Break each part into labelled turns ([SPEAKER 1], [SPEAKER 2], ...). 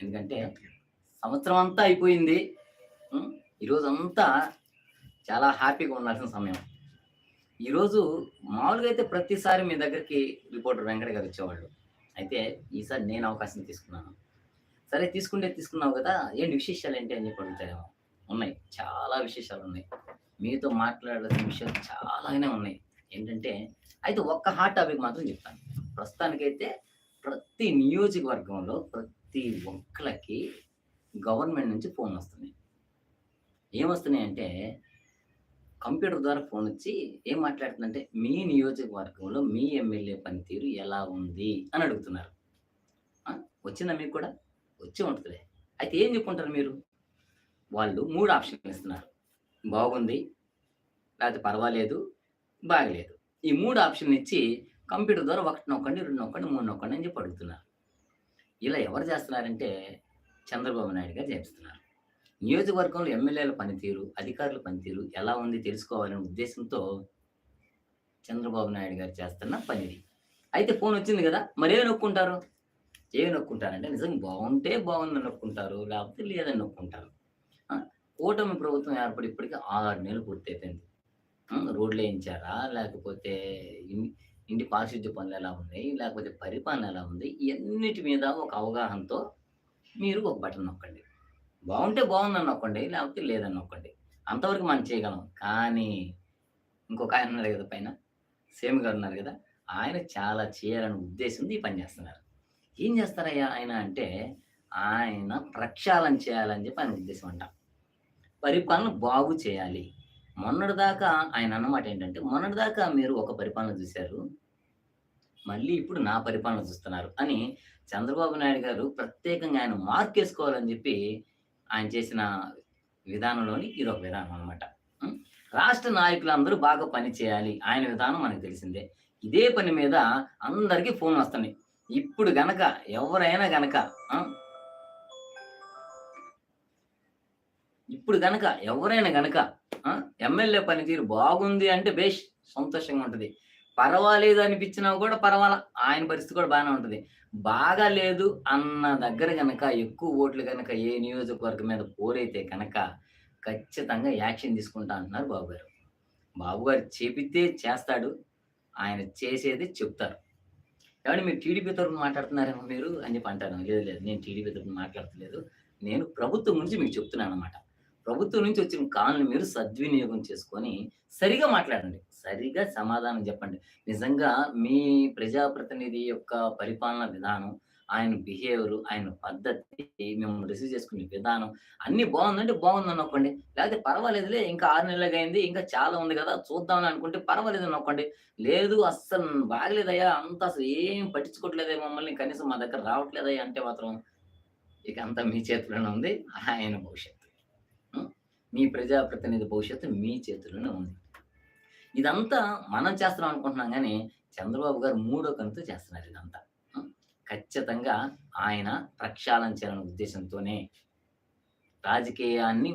[SPEAKER 1] ఎందుకంటే సంవత్సరం అంతా అయిపోయింది? ఈరోజు అంతా చాలా హ్యాపీగా ఉండాల్సిన సమయం. ఈరోజు మామూలుగా అయితే ప్రతిసారి మీ దగ్గరికి రిపోర్టర్ వెంకట గారు వచ్చేవాళ్ళు. అయితే ఈసారి నేను అవకాశం తీసుకున్నాను. సరే తీసుకుంటే తీసుకున్నావు కదా ఏంటి విశేషాలు ఏంటి అని చెప్పి అడుగుతారేమో. ఉన్నాయి. చాలా విశేషాలు ఉన్నాయి. మీతో మాట్లాడాల్సిన విషయాలు చాలానే ఉన్నాయి. ఏంటంటే అయితే ఒక్క హాట్ టాపిక్ మాత్రం చెప్తాను. ప్రస్తుతానికైతే ప్రతి నియోజకవర్గంలో ప్రతి ప్రతి ఒక్కరికి గవర్నమెంట్ నుంచి ఫోన్ వస్తున్నాయి. ఏమొస్తున్నాయి అంటే కంప్యూటర్ ద్వారా ఫోన్ వచ్చి ఏం మాట్లాడుతుందంటే మీ నియోజకవర్గంలో మీ ఎమ్మెల్యే పనితీరు ఎలా ఉంది అని అడుగుతున్నారు. వచ్చిందా మీకు కూడా? వచ్చి ఉంటుంది అయితే ఏం చెప్పుకుంటారు మీరు? వాళ్ళు మూడు ఆప్షన్లు ఇస్తున్నారు. బాగుంది లేకపోతే పర్వాలేదు బాగలేదు. ఈ మూడు ఆప్షన్లు ఇచ్చి కంప్యూటర్ ద్వారా ఒకటి నొక్కండి రెండు నొక్కండి మూడు నొక్కండి అని చెప్పి అడుగుతున్నారు. ఇలా ఎవరు చేస్తున్నారంటే చంద్రబాబు నాయుడు గారు చేస్తున్నారు నియోజకవర్గంలో ఎమ్మెల్యేల పనితీరు అధికారుల పనితీరు ఎలా ఉంది తెలుసుకోవాలనే ఉద్దేశంతో చంద్రబాబు నాయుడు గారు చేస్తున్న పనిది. అయితే ఫోన్ వచ్చింది కదా మరి ఏమి నొక్కుంటారు? ఏమి నొక్కుంటారంటే నిజంగా బాగుంటే బాగుందని నొక్కుంటారు లేకపోతే లేదని నొక్కుంటారు. కూటమి ప్రభుత్వం ఏర్పడి ఇప్పటికీ ఆరు నెలలు పూర్తయిపోయింది. రోడ్లు వేయించారా లేకపోతే ఇంటి పారిశుద్ధ్య పనులు ఎలా ఉన్నాయి లేకపోతే పరిపాలన ఎలా ఉంది ఇవన్నిటి మీద ఒక అవగాహనతో మీరు ఒక బటన్ నొక్కండి. బాగుంటే బాగుందని నొక్కండి లేకపోతే లేదని నొక్కండి. అంతవరకు మనం చేయగలం. కానీ ఇంకొక ఆయన ఉన్నారు కదా పైన సేమ్ గారు ఉన్నారు కదా ఆయన చాలా చేయాలనే ఉద్దేశంతో ఈ పని చేస్తున్నారు. ఏం చేస్తారయ్యా ఆయన అంటే ఆయన ప్రక్షాళన చేయాలని చెప్పి ఆయన ఉద్దేశం అంట. పరిపాలన బాగు చేయాలి. మొన్నటిదాకా ఆయన అన్నమాట ఏంటంటే మొన్నటిదాకా మీరు ఒక పరిపాలన చూశారు మళ్ళీ ఇప్పుడు నా పరిపాలన చూస్తున్నారు అని చంద్రబాబు నాయుడు గారు ప్రత్యేకంగా ఆయన మార్క్ వేసుకోవాలని చెప్పి ఆయన చేసిన విధానంలోని ఇది ఒక విధానం అనమాట రాష్ట్ర నాయకులందరూ బాగా పని చేయాలి ఆయన విధానం మనకు తెలిసిందే. ఇదే పని మీద అందరికీ ఫోన్ వస్తున్నాయి. ఇప్పుడు గనక ఎవరైనా గనక ఇప్పుడు గనక ఎవరైనా గనక ఎమ్మెల్యే పనితీరు బాగుంది అంటే బేష్ సంతోషంగా ఉంటుంది. పర్వాలేదు అనిపించినా కూడా పర్వాలా ఆయన పరిస్థితి కూడా బాగానే ఉంటుంది. బాగా లేదు అన్న దగ్గర కనుక ఎక్కువ ఓట్లు కనుక ఏ నియోజకవర్గం మీద పోరైతే కనుక ఖచ్చితంగా యాక్షన్ తీసుకుంటా అంటున్నారు బాబు గారు బాబు గారు చేస్తాడు ఆయన చేసేది చెప్తారు. కాబట్టి మీరు టీడీపీ తరఫున మాట్లాడుతున్నారేమో మీరు అని చెప్పి అంటారు లేదు లేదు నేను టీడీపీ తరఫున మాట్లాడట్లేదు. నేను ప్రభుత్వం గురించి మీకు చెప్తున్నాను అనమాట ప్రభుత్వం నుంచి వచ్చిన కాలను మీరు సద్వినియోగం చేసుకొని సరిగా మాట్లాడండి. సరిగా సమాధానం చెప్పండి. నిజంగా మీ ప్రజాప్రతినిధి యొక్క పరిపాలన విధానం ఆయన బిహేవియర్ ఆయన పద్ధతి మేము రిసీవ్ చేసుకునే విధానం అన్ని బాగుందంటే బాగుందని నొక్కండి. లేకపోతే పర్వాలేదులే ఇంకా ఆరు నెలలకి అయింది ఇంకా చాలా ఉంది కదా చూద్దామని అనుకుంటే పర్వాలేదు నొక్కండి. లేదు అస్సలు బాగలేదయ్యా అంత అసలు ఏం పట్టించుకోవట్లేదే మమ్మల్ని కనీసం మా దగ్గర రావట్లేదయ్యా అంటే మాత్రం ఇక అంతా మీ చేతిలోనే ఉంది. ఆయన భవిష్యత్తు. మీ ప్రజాప్రతినిధి భవిష్యత్తు మీ చేతిలోనే ఉంది. ఇదంతా మనం చేస్తున్నాం అనుకుంటున్నాం కానీ చంద్రబాబు గారు మూడో కనుతో చేస్తున్నారు ఇదంతా. ఖచ్చితంగా ఆయన ప్రక్షాళన చేయాలనే ఉద్దేశంతోనే రాజకీయాన్ని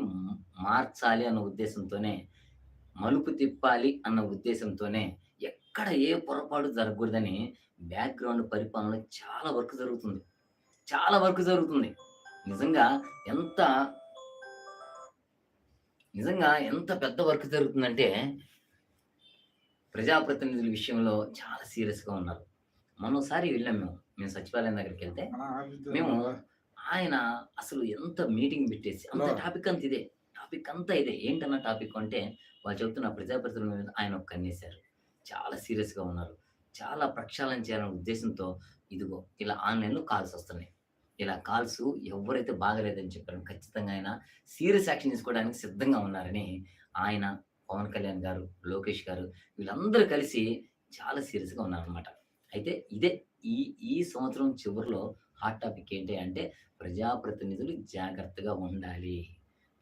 [SPEAKER 1] మార్చాలి అన్న ఉద్దేశంతోనే మలుపు తిప్పాలి అన్న ఉద్దేశంతోనే ఎక్కడ ఏ పొరపాటు జరగకూడదని బ్యాక్గ్రౌండ్ పరిపాలన చాలా వర్క్ జరుగుతుంది. చాలా వర్క్ జరుగుతుంది. నిజంగా ఎంత నిజంగా ఎంత పెద్ద వర్క్ జరుగుతుందంటే ప్రజాప్రతినిధుల విషయంలో చాలా సీరియస్గా ఉన్నారు. మొన్నోసారి వెళ్ళాం మేము. మేము సచివాలయం దగ్గరికి వెళ్తే మేము ఆయన అసలు ఎంత మీటింగ్ పెట్టేసి అంత. టాపిక్ అంత ఇదే టాపిక్ అంతా ఇదే. ఏంటన్న టాపిక్ అంటే వాళ్ళు చెప్తున్న ప్రజాప్రతినిధుల మీద ఆయన ఒక కన్నేశారు చాలా సీరియస్గా ఉన్నారు. చాలా ప్రక్షాళన చేయాలనే ఉద్దేశంతో ఇదిగో ఇలా ఆన్లైన్లో కాల్స్ వస్తున్నాయి. ఇలా కాల్స్ ఎవరైతే బాగలేదని చెప్పారు ఖచ్చితంగా ఆయన సీరియస్ యాక్షన్ తీసుకోవడానికి సిద్ధంగా ఉన్నారని ఆయన పవన్ కళ్యాణ్ గారు లోకేష్ గారు వీళ్ళందరూ కలిసి చాలా సీరియస్గా ఉన్నారనమాట అయితే ఇదే ఈ ఈ సంవత్సరం చివరిలో హాట్ టాపిక్ ఏంటి అంటే ప్రజాప్రతినిధులు జాగ్రత్తగా ఉండాలి.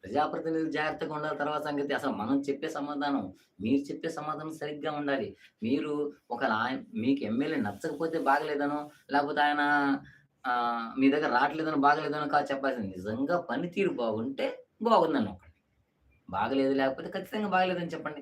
[SPEAKER 1] ప్రజాప్రతినిధులు జాగ్రత్తగా ఉండాలి తర్వాత సంగతి అసలు మనం చెప్పే సమాధానం మీరు చెప్పే సమాధానం సరిగ్గా ఉండాలి. మీరు ఒక ఆయన మీకు ఎమ్మెల్యే నచ్చకపోతే బాగలేదనో లేకపోతే ఆయన మీ దగ్గర రావట్లేదని బాగలేదని కాదు చెప్పాల్సింది. నిజంగా పనితీరు బాగుంటే బాగుందని ఒకటి బాగలేదు లేకపోతే ఖచ్చితంగా బాగలేదని చెప్పండి.